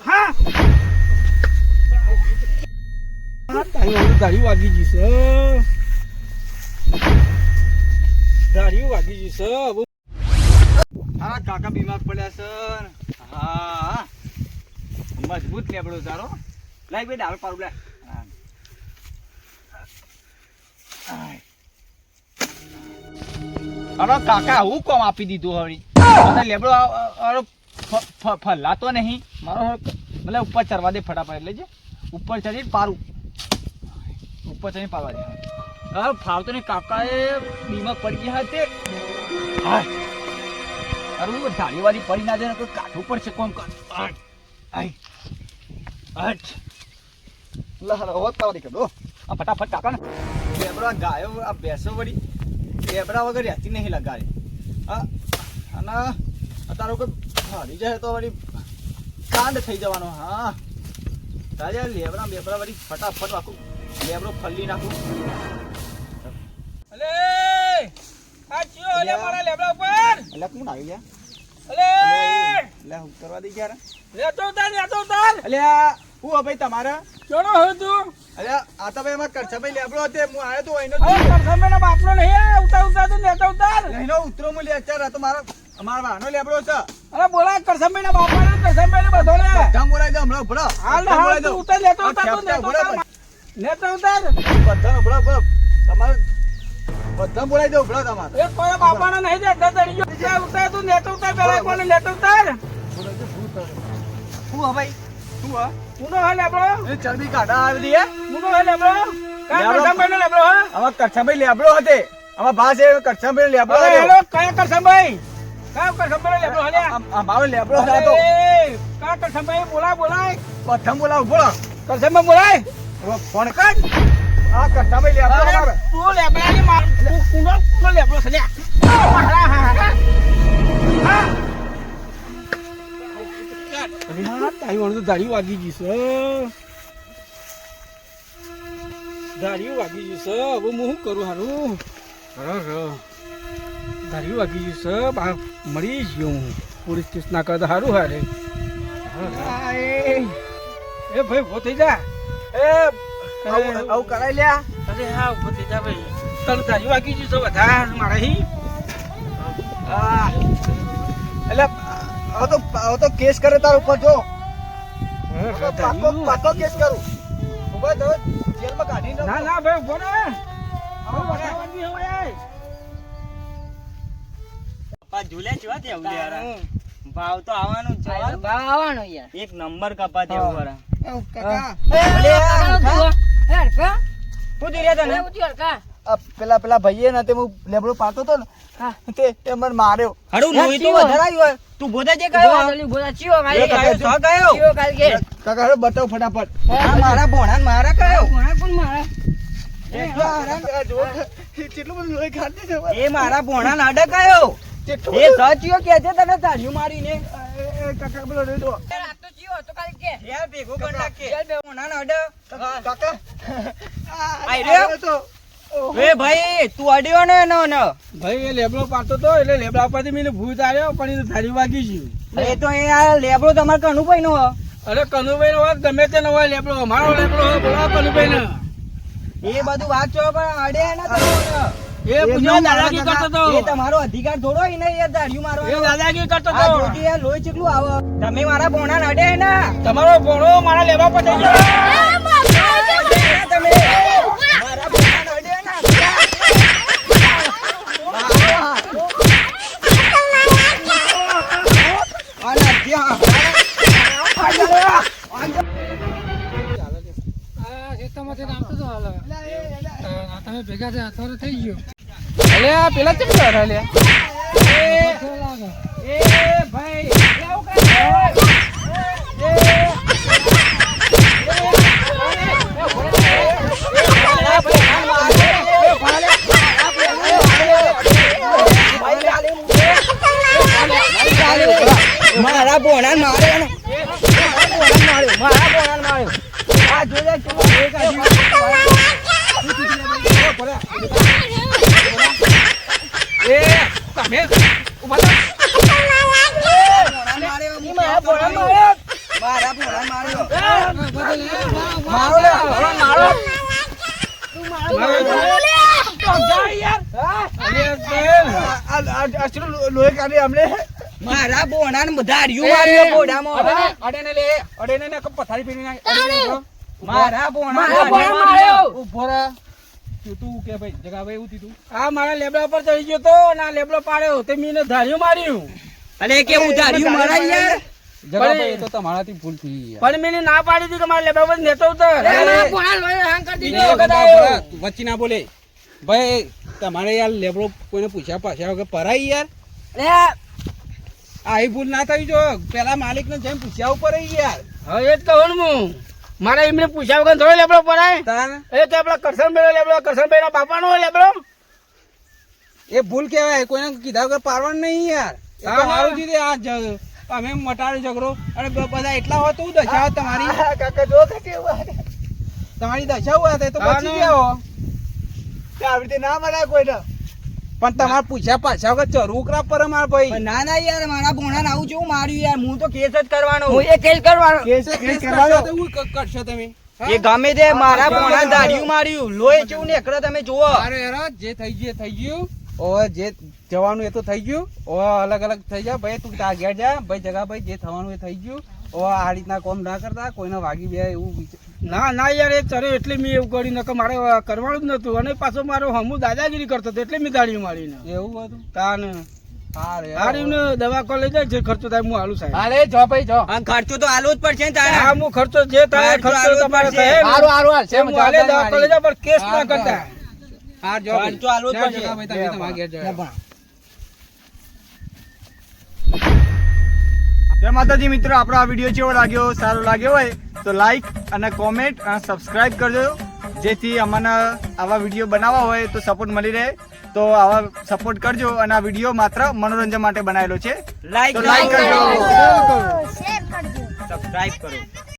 હા તારી વાગી ગઈ હા, કાકા બીમાર પડ્યા સર હા. મજબૂત લેબડો તારો લાઈ બે ડાળ પાડું લે અરે કાકા હું કોમ આપી દીધું હવે મને લેબડો ફ- ફલાતો નહીં. મારો મતલબ ઉપર ચડવા દે ફટાફટ, એટલે જે ઉપર ચડીને પારું. ઉપર ચડીને પારવા દે. અરે ફાવતો નહીં, કાકાએ બીમાર પડી ગયા તે અરે હું ધાડીવાળી પડી ના જાય કાઢવું પડશે કોમ કર. લા દો આ ફટાફટ કાકા ને લેબડા ગાયો, આ ભેંસો વળી. લેબડા વગર રહેતી નહીં લગાડે હા અને અત્યારે કોઈ હરી જાય તો વળી કાંડ થઈ જવાનો હા. તારે લેબડા બેબડા વળી ફટાફટ રાખું લેબડો ફલ્લી નાખું. અલે! આ ચિયો અલે મારા લેબડા ઉપર! એટલે કોણ આવી ગયા? અલે! લે હું કરવા દઈ ગયા લેતો ઉતાર લેતો ઉતાર! અલે હું હો ભાઈ તમારા ચોનો હવે તું. અરે આ તો ભાઈ અમાર કરછાભાઈ લેબડો હતો હું આયો તો અહીંનો હવે કરસમેના બાપનો નહીં આ ઉતાર ઉતાર તો લેતો ઉતાર. અહીંનો ઉતરો હું લે અત્યારે તો મારો અમાર વાનો લેબડો છે. અરે બોલા કરસમેના બાપાને કરસમેને બધો લે. ધમ બોલાય દે હમણાં ભડો હાલ ને હાલ તું ઉતાર લેતો ઉતાર તો લેતો ઉતાર. લેતો ઉતાર. બધા ભડો ભડો તમારે બધા બોલાય દે ભડો તમારે. એ કોઈ બાપાને નહીં દે દે ઉતાર ઉતાર તું લેતો ઉતાર પેલા કોને લેતો ઉતાર. શું હવે ભાઈ? શું હા? મુનો હે લેબડો એ ચરબી કાઢા આવી દઈએ મુનો હા લેબડો કા લેબડો. કરસમેનો લેબડો હે? લેબડો હતે. આમાં ભાસ એ કરછાભાઈ લેબડો હતો. હેલો કયા કરસમભાઈ કયા કરસમભાઈ લેબડો હે લે આ- આ લેબડો તો. કરસમભાઈ બોલાય બોલાય. પ્રથમ બોલાવ બોલા કરસમભાઈ બોલાય. ફોન કર. આ કરછાભાઈ લેબડો અમારો. તું લેબડાની માર તું કુંડો કુંડો લેબડો છે લે હા હા. હા. તારી વાળું તો વાગી ગઈ છે. દાઢી વાગી ગઈ છે. હવે હું શું કરું હારું? દાઢી વાગી છે. બા મળી ગયો હું. પોલીસ કેસ ના કરતા સારું હારે એ ભાઈ ઊભો થઈ જા. એ આવું કરાય લ્યા. અરે હા ઊભો થઈ જા ભાઈ. તને દાઢી વાગી છે બધા મારા હી. એટલે હવે તો હવે તો કેસ કરે તાર ઉપર જો. પાકો પાકો કેસ કરું. ઊભા જેલમાં કાઢી ના ના ભાઈ ઊભો ને. ભાવ તો આવવાનું છે ભાવ આવવાનો યાર. એક નંબર કપા દેવું કાકા? હે. હે પેલા પેલા ભાઈએ ને તે હું લેબડો પાતો તો ને તે તે મને માર્યો હારું હે, લોહી તો. હોય. તું બોધા જે બોલા બોલા. ચીવો કાલ એ કે? કયો સો કયો કાલ કે? કાકા હવે બતાવ ફટાફટ આ મારા ભોણા ને મારા કયો ભોણા કોણ મારે? આ જો, કેટલું બધું લોહી કાઢી છે એ મારા ભોણા ના અડે એ સચ્યો કે છે તને તાળીઓ મારીને કાકા યાર, તો કાલ કે? યાર ભેગો કરી નાખે ચાલ ભોણા ના કાકા આઈ રહ્યો? તો એ ભાઈ તું અડ્યો ને એનો ને? ભાઈ એ લેબડો પાડતો તો એટલે લેબડા પરથી મને ભૂત આવ્યો પણ એ ધારી વાગી ગયું. એ તો એ આ લેબડો તમારે કનુભાઈ નો અરે કનુભાઈ નો વાત ગમે તે નો હોય લેબડો અમારો લેબડો હોય બોલાવો કનુભાઈ ને એ બધું વાત છો પણ અડ્યા ને. તમને એ પૂછ્યો દાદાગી કરતો તો. એ તમારો અધિકાર થોડો હોય ને એ દાઢીઓ એ દાદાગી કરતો તો. આ લોહી ચીકલું આવે. તમે મારા બોણા નડે ને તમારો બોણો મારા લેબા પર થઈ ગયો. તમે ભેગા થયા થોડું થઈ ગયું. અલે આ પેલા કેમ લે એ ભાઈ મારા બોણા મારે ને. મારા બોણા માર્યો. આ જોજે કેવો એક એ તમે ઊભા થા. ભોણાને માર્યો, હું ઈ મારા કહેતો ભોણાને બધા હાર્યું માર્યો. મારો લે, લોહી કાઢી અમને? અડેને ને પથારી પીડી નાખ. મારા ભોણાને મારા ધાર્યું ભોણાને માર્યો. ઊભો તું તું કે ભાઈ જગાભાઈ એવું થયું આ મારા લેબડા પર ચડી ગયો તો અને આ લેબડો પાડ્યો તે મીને ધાર્યું માર્યું. અરે કે હું ધાર્યું મારા યાર. જગાભાઈ તો તમારાથી ભૂલ થઈ પણ મેં ના પાડી હતી કે મારા લેબડા પર નેતો ઉતર. મારા ભોણા લોહી હાંગ કરી બીજી દીધો. વખત આવ્યો. વચ્ચે ના બોલે. ભાઈ તમારે યાર લેબડો કોઈને પૂછ્યા પાછા વગર પરાય યાર. અરે આવી ભૂલ ના થઈ જો પેલા માલિક ને જેમ પૂછ્યા ઉપર યાર. હવે એ જ કહું હું. મારા એમને પૂછ્યા વગર થોડો લેબડો પડાય. એ તો આપડા કરશનભાઈ લેબડો કરશનભાઈ ના બાપાનો લેબડો. એ ભૂલ કેવાય કોઈને કીધા વગર પાડવાનું નહીં યાર. મારું તો સારું કીધું આ અમે મટાડ્યો ઝઘડો. અને બધા એટલા હોય તો દશા તમારી. કાકા જો તમારી દશા હોય તો બચી ને. આવી રીતે ના મનાય કોઈને. પણ તમારે પૂછ્યા પાછા વગર ચરવું કરા પર માર ભાઈ. ના ના યાર મારા ભોણા આવું જેવું માર્યું યાર. હું તો કેસ જ કરવાનો. હું એ કેસ કરવાનો. કેસ કેસ કરશો હું કરશો તમે? એ ગમે તે મારા ભોણા ધાર્યું માર્યું. લોહી જેવું નીકળે તમે જુઓ. અરે યાર જે થઈ ગયું થઈ ગયું. ઓ જે જવાનું એ તો થઈ ગયું. ઓ અલગ અલગ થઈ જા. ભાઈ તું તા ઘેર જા. ભાઈ જગા ભાઈ જે થવાનું એ થઈ ગયું. ઓ આ રીતના કોમ ના કરતા. કોઈને વાગી બે એવું વિચાર- ના ના યાર એ ચરે એટલે મેં એવું કર્યું નકર મારે કરવાનું જ નતું. અને પાછો મારો હમુ દાદાગીરી કરતો હતો એટલે મેં દાડીયું મારીને. એવું હતું તાન. દવા કો લઈ જાય જે ખર્ચો થાય હું હાલું સાહેબ. હાલે જો ભાઈ જો. આ ખર્ચો તો આલો જ પડશે ને તારે? હા હું ખર્ચો જે થાય તમારે. હારું હારું હાલ એ હાલે દવા કો લઈ જાઉં પણ કેસ ના કરતા. હાર જો ખર્ચો આલવો જ પડશે. ભાઈ તમે તમારા ઘેર જાઓ. જય. માતાજી મિત્રો આપણો આ વીડિયો કેવો લાગ્યો સારો લાગ્યો હોય તો લાઈક અને કોમેન્ટ અને સબસ્ક્રાઈબ કરજો. જેથી અમને આવા વીડિયો બનાવવા હોય તો સપોર્ટ મળી રહે. તો આવા સપોર્ટ કરજો અને આ વીડિયો માત્ર મનોરંજન માટે બનાવેલો છે. લાઈક લાઈક કરજો. સબસ્ક્રાઈબ કરો.